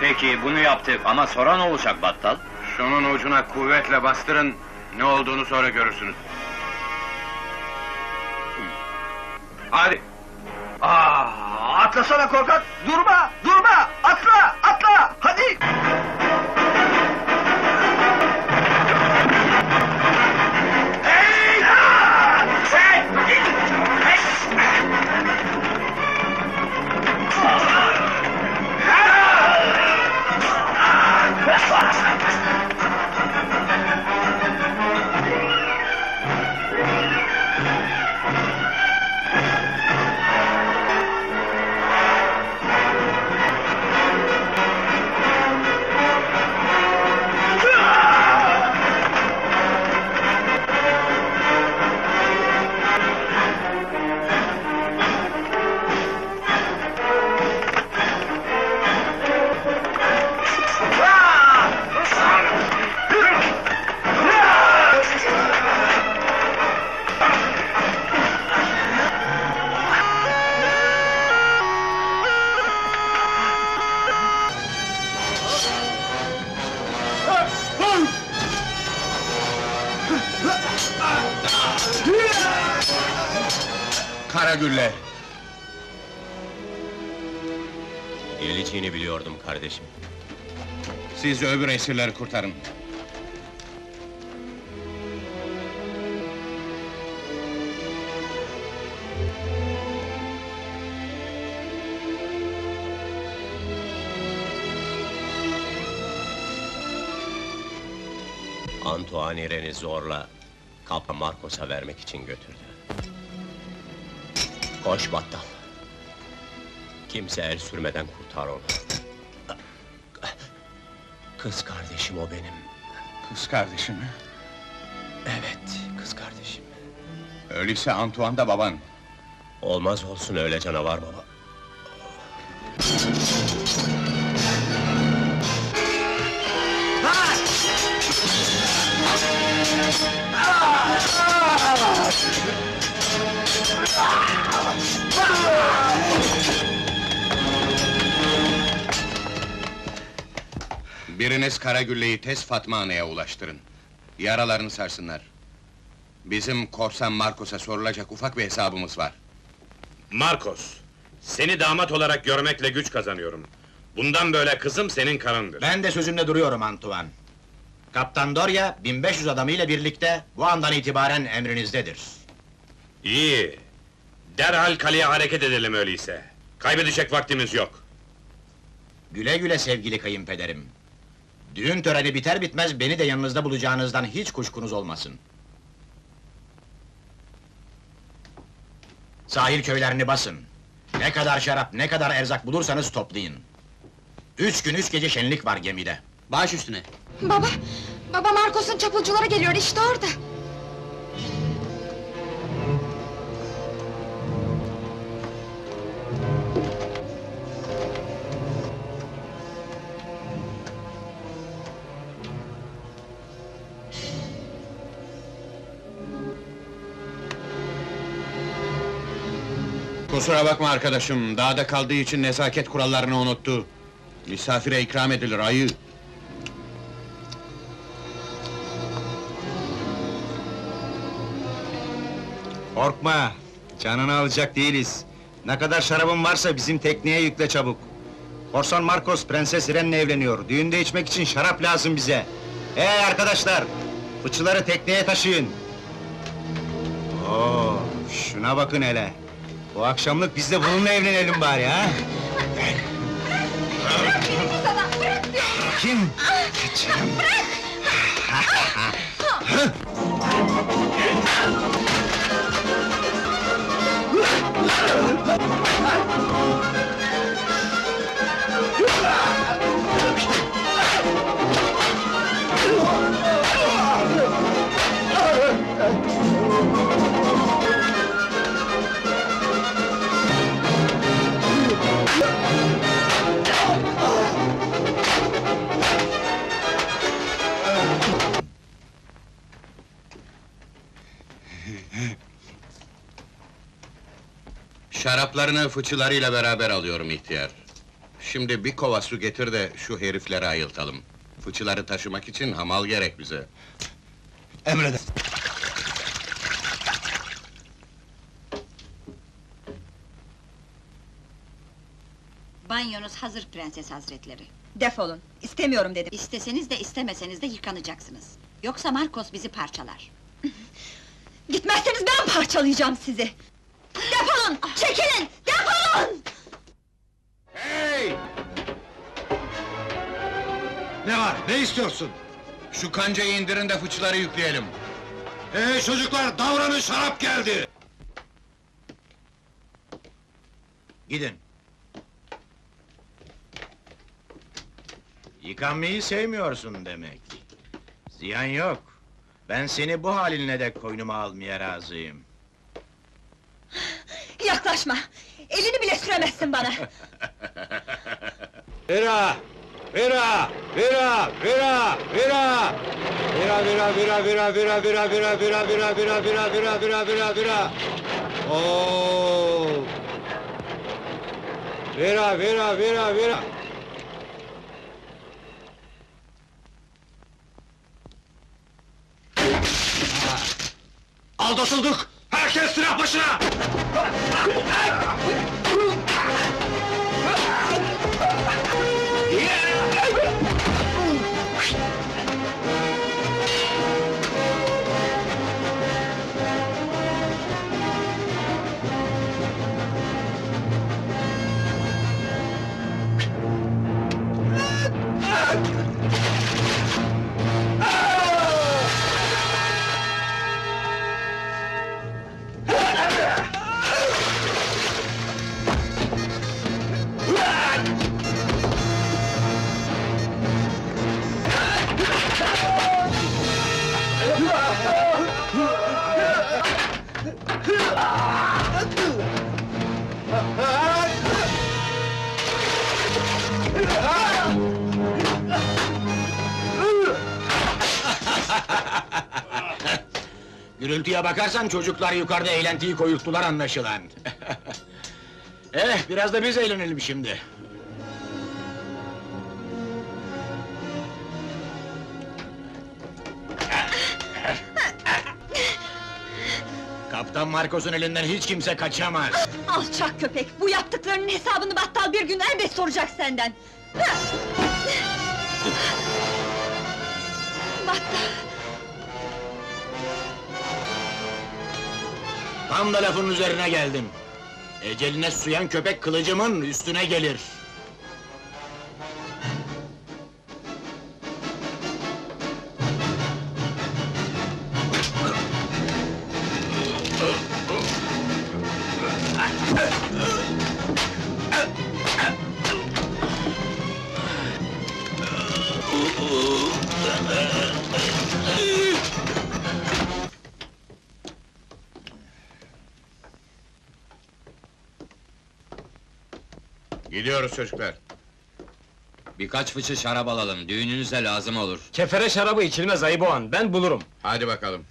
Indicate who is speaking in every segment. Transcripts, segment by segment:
Speaker 1: peki bunu yaptık ama sonra ne olacak battal?
Speaker 2: Şunun ucuna kuvvetle bastırın, ne olduğunu sonra görürsünüz. Hadi!
Speaker 3: Aa, atlasana korkak! Durma! Durma! Atla! Atla! Hadi!
Speaker 4: Geleceğini biliyordum kardeşim.
Speaker 2: Siz öbür esirleri kurtarın.
Speaker 4: Antoine Iren'i zorla Kaptan Marcos'a vermek için götürdü. Koş battal. Kimse el sürmeden kurtar onu. Kız kardeşim o benim.
Speaker 2: Kız kardeşim mi?
Speaker 4: Evet, kız kardeşim.
Speaker 2: Öyleyse Antoine da baban.
Speaker 4: Olmaz olsun öyle canavar baba.
Speaker 2: Biriniz Karagülle'yi tez Fatma Ana'ya ulaştırın. Yaralarını sarsınlar. Bizim korsan Marcos'a sorulacak ufak bir hesabımız var.
Speaker 5: Marcos, seni damat olarak görmekle güç kazanıyorum. Bundan böyle kızım senin karındır.
Speaker 3: Ben de sözümde duruyorum Antoine. Kaptan Doria 1500 adamıyla birlikte bu andan itibaren emrinizdedir.
Speaker 5: İyi. Derhal kaleye hareket edelim öyleyse. Kaybedecek vaktimiz yok.
Speaker 3: Güle güle sevgili kayınpederim. Düğün töreni biter bitmez beni de yanınızda bulacağınızdan hiç kuşkunuz olmasın. Sahil köylerini basın. Ne kadar şarap, ne kadar erzak bulursanız toplayın. Üç gün üç gece şenlik var gemide.
Speaker 2: Baş üstüne.
Speaker 6: Baba, baba Marcos'un çapulcuları geliyor işte orada.
Speaker 2: Kusura bakma arkadaşım, dağda kaldığı için nezaket kurallarını unuttu. Misafire ikram edilir ayı.
Speaker 7: Korkma, canını alacak değiliz. Ne kadar şarabın varsa bizim tekneye yükle çabuk. Korsan Marcos Prenses Iren'le evleniyor. Düğünde içmek için şarap lazım bize. Hey arkadaşlar, fıçıları tekneye taşıyın. Oo, şuna bakın hele. Bu akşamlık biz de bununla evlenelim bari ha?
Speaker 6: Bırak beni sana, bırak diyorum.
Speaker 7: Kim? Kaçırım.
Speaker 2: Şaraplarını fıçılarıyla beraber alıyorum ihtiyar. Şimdi bir kova su getir de şu herifleri ayıltalım. Fıçıları taşımak için hamal gerek bize.
Speaker 7: Emreder.
Speaker 8: Banyonuz hazır prenses hazretleri.
Speaker 6: Defolun. İstemiyorum dedim.
Speaker 8: İsteseniz de istemeseniz de yıkanacaksınız. Yoksa Marcos bizi parçalar.
Speaker 6: Gitmezseniz ben parçalayacağım sizi. Defolun! Çekilin! Defolun!
Speaker 2: Hey!
Speaker 7: Ne var, ne istiyorsun?
Speaker 2: Şu kancayı indirin de fıçıları yükleyelim.
Speaker 7: Hey çocuklar, davranın şarap geldi! Gidin.
Speaker 3: Yıkanmayı sevmiyorsun demek. Ziyan yok. Ben seni bu halinle de koynuma almaya razıyım.
Speaker 6: Yaklaşma! Elini bile süremezsin bana!
Speaker 7: Vera! Vera! Vera! Vera! Vera! Vera, vera, vera, vera, vera, vera, vera, vera, vera, vera, vera, vera, vera, vera, vera! Oo! Vera, vera, vera, vera! Aldatıldık! Herkes silah başına!
Speaker 3: Gürültüye bakarsan çocuklar yukarıda eğlentiyi koyulttular anlaşılan. eh, biraz da biz eğlenelim şimdi. Kaptan Marcos'un elinden hiç kimse kaçamaz.
Speaker 6: Alçak köpek! Bu yaptıklarının hesabını battal bir gün elbet soracak senden! Battal!
Speaker 3: Tam da lafın üzerine geldim. Eceline suyan köpek kılıcımın üstüne gelir.
Speaker 2: Gidiyoruz çocuklar.
Speaker 1: Birkaç fıçı şarap alalım, düğününüze lazım olur.
Speaker 4: Kefere şarabı içilmez Ayıboğan, ben bulurum.
Speaker 2: Hadi bakalım.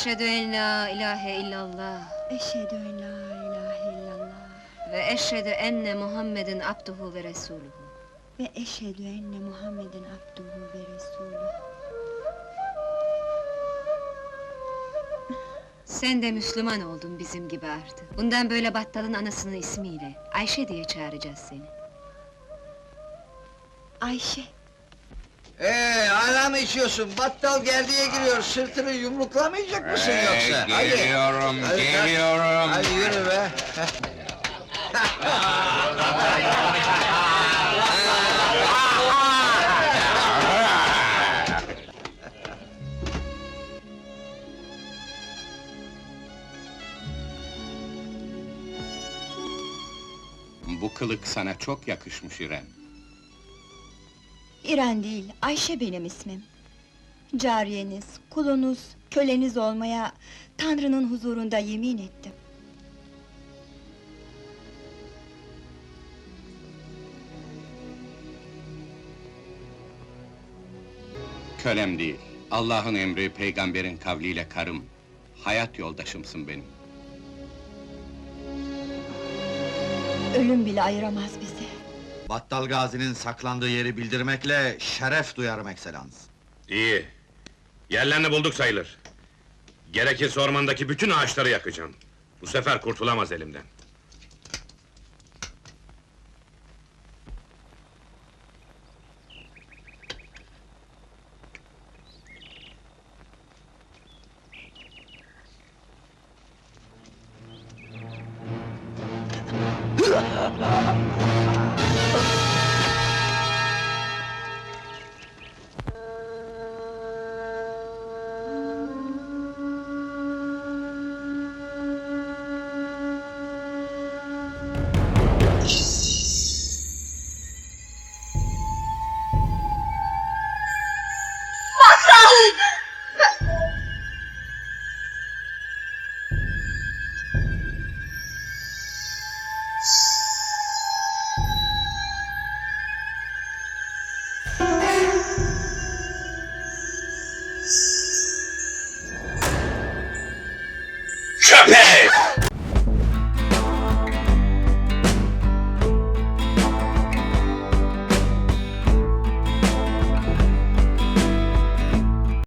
Speaker 9: Eşhedü en la ilahe illallah
Speaker 6: Eşhedü en la ilahe illallah
Speaker 9: ve eşhedü enne Muhammeden abduhu ve resuluhu.
Speaker 6: ve eşhedü enne Muhammeden abduhu ve resuluhu.
Speaker 9: Sen de Müslüman oldun bizim gibi artık. Bundan böyle battalın anasının ismiyle Ayşe diye çağıracağız seni.
Speaker 6: Ayşe,
Speaker 10: Ee, hala mı içiyorsun? Battal gerdiğe giriyor, sırtını yumruklamayacak mısın yoksa? Hadi.
Speaker 2: Geliyorum,
Speaker 10: Hadi
Speaker 2: geliyorum.
Speaker 10: Hadi yürü be.
Speaker 2: Bu kılık sana çok yakışmış İrem.
Speaker 6: İren değil, Ayşe benim ismim. Cariyeniz, kulunuz, köleniz olmaya Tanrı'nın huzurunda yemin ettim.
Speaker 2: Kölem değil, Allah'ın emri, peygamberin kavliyle karım. Hayat yoldaşımsın benim.
Speaker 6: Ölüm bile ayıramaz bizi.
Speaker 11: Battal Gazi'nin saklandığı yeri bildirmekle şeref duyarım ekselans.
Speaker 5: İyi. Yerlerini bulduk sayılır. Gerekirse ormandaki bütün ağaçları yakacağım. Bu sefer kurtulamaz elimden.